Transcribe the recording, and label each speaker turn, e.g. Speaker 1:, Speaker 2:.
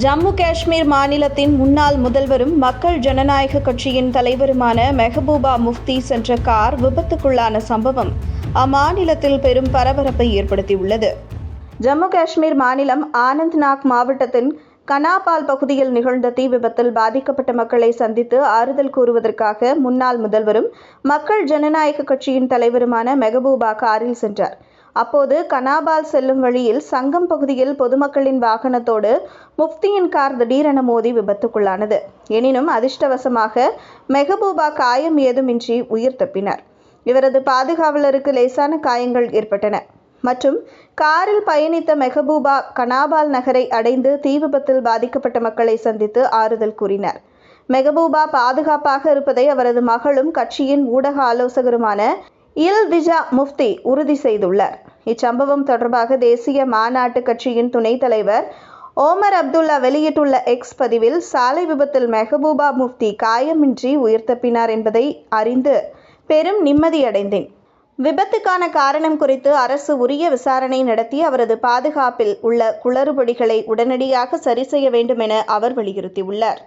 Speaker 1: ஜம்மு காஷ்மீர் மாநிலத்தின் முன்னாள் முதல்வரும் மக்கள் ஜனநாயக கட்சியின் தலைவருமான மெஹபூபா முஃப்தி சென்ற கார் விபத்துக்குள்ளான சம்பவம் அம்மாநிலத்தில் பெரும் பரபரப்பை ஏற்படுத்தியுள்ளது. ஜம்மு காஷ்மீர் மாநிலம் ஆனந்த்நாக் மாவட்டத்தின் கனாபால் பகுதியில் நிகழ்ந்த தீ விபத்தில் பாதிக்கப்பட்ட மக்களை சந்தித்து ஆறுதல் கூறுவதற்காக முன்னாள் முதல்வரும் மக்கள் ஜனநாயக கட்சியின் தலைவருமான மெஹபூபா காரில் சென்றார். அப்போது கனாபால் செல்லும் வழியில் சங்கம் பகுதியில் பொதுமக்களின் வாகனத்தோடு முஃப்தியின் கார் திடீரென மோதி விபத்துக்குள்ளானது. எனினும் அதிர்ஷ்டவசமாக மெஹபூபா காயம் ஏதுமின்றி உயிர் தப்பினார். இவரது பாதுகாவலருக்கு லேசான காயங்கள் ஏற்பட்டன. மற்றும் காரில் பயணித்த மெஹபூபா கனாபால் நகரை அடைந்து தீ விபத்தில் பாதிக்கப்பட்ட மக்களை சந்தித்து ஆறுதல் கூறினார். மெஹபூபா பாதுகாப்பாக இருப்பதை அவரது மகளும் கட்சியின் ஊடக ஆலோசகருமான இல் திஜா முஃப்தி உறுதி செய்துள்ளார். இச்சம்பவம் தொடர்பாக தேசிய மாநாட்டு கட்சியின் துணைத் தலைவர் ஓமர் அப்துல்லா வெளியிட்டுள்ள எக்ஸ் பதிவில் சாலை விபத்தில் மெஹபூபா முஃப்தி காயமின்றி உயிர் தப்பினார் என்பதை அறிந்து பெரும் நிம்மதியடைந்தேன் விபத்துக்கான காரணம் குறித்து அரசு உரிய விசாரணை நடத்தி அவரது பாதுகாப்பில் உள்ள குளறுபடிகளை உடனடியாக சரி செய்ய வேண்டும் என அவர் வலியுறுத்தியுள்ளார்.